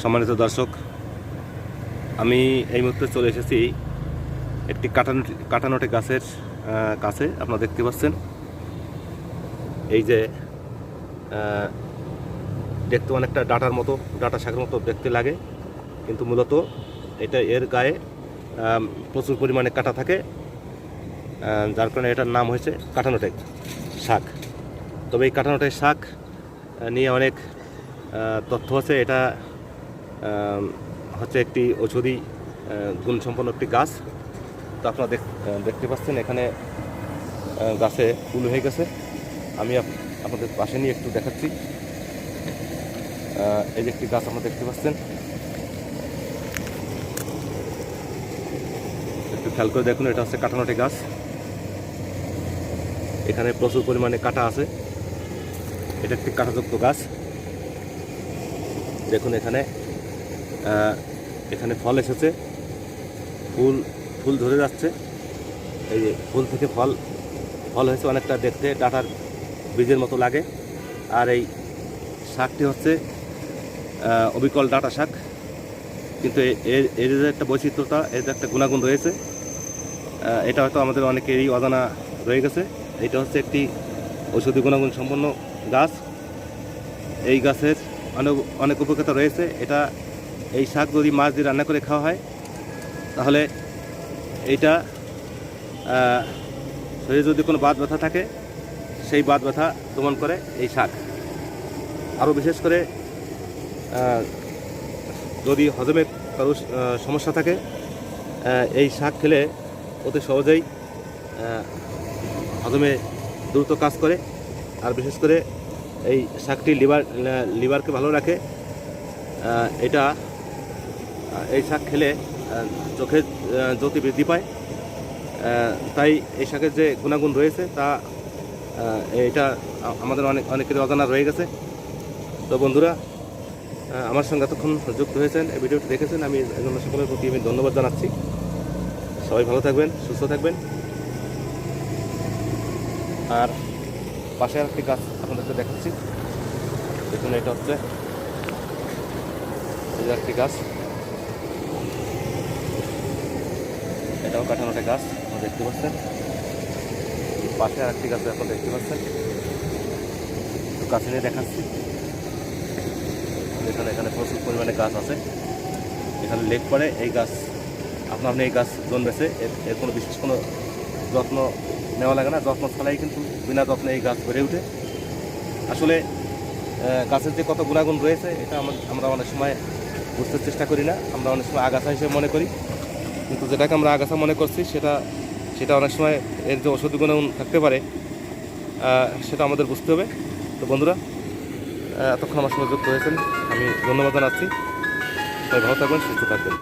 সম্মানিত দর্শক, আমি এই মুহূর্তে চলে এসেছি একটি কাটানো, কাটানোটে গাছের কাছে, আপনারা দেখতে পাচ্ছেন। এই যে দেখতে অনেকটা ডাটার মতো, ডাটা শাকের মতো দেখতে লাগে, কিন্তু মূলত এটা এর গায়ে প্রচুর পরিমাণে কাটা থাকে যার কারণে এটার নাম হয়েছে কাটানোটেক শাক। তবে এই কাটানোটেক শাক নিয়ে অনেক তথ্য আছে, এটা হচ্ছে একটি ঔষধি গুণসম্পন্ন একটি গাছ। তো আপনারা দেখ- দেখতে পাচ্ছেন এখানে গাছে ফুল হয়ে গেছে। আমি আপ- আপনাদের পাশে নিয়ে একটু দেখাচ্ছি। এই যে একটি গাছ আপনারা দেখতে পাচ্ছেন। একটু খেয়াল করে দেখুন, এটা হচ্ছে কাটানোটে গাছ। এখানে প্রচুর পরিমাণে কাটা আছে। এটা একটি কাঁটাযুক্ত গাছ। দেখুন এখানে এখানে ফল এসেছে। ফুল ফুল ধরে যাচ্ছে। এই যে ফুল থেকে ফল ফল হয়েছে অনেকটা দেখতে, ডাটার বীজের মতো লাগে। আর এই শাকটি হচ্ছে অবিকল ডাটা শাক। কিন্তু এর এর যে একটা বৈচিত্র্যতা, এর একটা গুণাগুণ রয়েছে এটা হয়তো আমাদের অনেকেরই অজানা রয়ে গেছে। এটা হচ্ছে একটি ঔষধি গুণাগুণ সম্পন্ন গাছ। এই গাছের অনেক অনেক উপকারিতা রয়েছে। এটা এই শাক যদি মাছ দিয়ে রান্না করে খাওয়া হয়, তাহলে এইটা শরীরে যদি কোনো বাত ব্যথা থাকে, সেই বাত ব্যথা দমন করে এই শাক। আরও বিশেষ করে যদি হজমে কারও সমস্যা থাকে এই শাক খেলে অতি সহজেই হজমে দ্রুত কাজ করে। আর বিশেষ করে এই শাকটি লিভার লিভারকে ভালো রাখে এটা এই শাক খেলে চোখের জ্যোতি বৃদ্ধি পায়। তাই এই শাকের যে গুণাগুণ রয়েছে তা এটা আমাদের অনেক অনেকের অজানা রয়ে গেছে। তো বন্ধুরা আমার সঙ্গে এতক্ষণ যুক্ত হয়েছেন, এই ভিডিওটি দেখেছেন, আমি এই জন্য সকলের প্রতি আমি ধন্যবাদ জানাচ্ছি। সবাই ভালো থাকবেন, সুস্থ থাকবেন। আর পাশে আর একটি গাছ আপনাদেরকে দেখাচ্ছি। দেখুন, এটা হচ্ছে একটি গাছ। এটাও কাঠানোটা গাছ আপনারা দেখতে পাচ্ছেন। পাশে আর একটি গাছ আপনারা দেখতে পাচ্ছেন। একটু কাছে নিয়ে দেখাচ্ছি। এখানে এখানে প্রচুর পরিমাণে গাছ আছে। এখানে লেক পরে এই গাছ আপনার আপনি এই গাছ জন্মেছে, এর কোনো বিশেষ কোনো যত্ন নেওয়া লাগে না। যত্ন ছাড়াই কিন্তু বিনা যত্নে এই গাছ বেড়ে ওঠে আসলে গাছের যে কত গুণাগুণ রয়েছে, এটা আমরা অনেক সময় বুঝতে চেষ্টা করি না। আমরা অনেক সময় আগাছা হিসেবে মনে করি। কিন্তু যেটাকে আমরা আগাছা মনে করছি, সেটা সেটা অনেক সময় এর যে ওষুধ গুণাগুণ থাকতে পারে সেটা আমাদের বুঝতে হবে। তো বন্ধুরা এতক্ষণ আমার সঙ্গে যুক্ত হয়েছেন। আমি ধন্যবাদ জানাচ্ছি। সবাই ভালো থাকবেন, সুস্থ থাকবেন।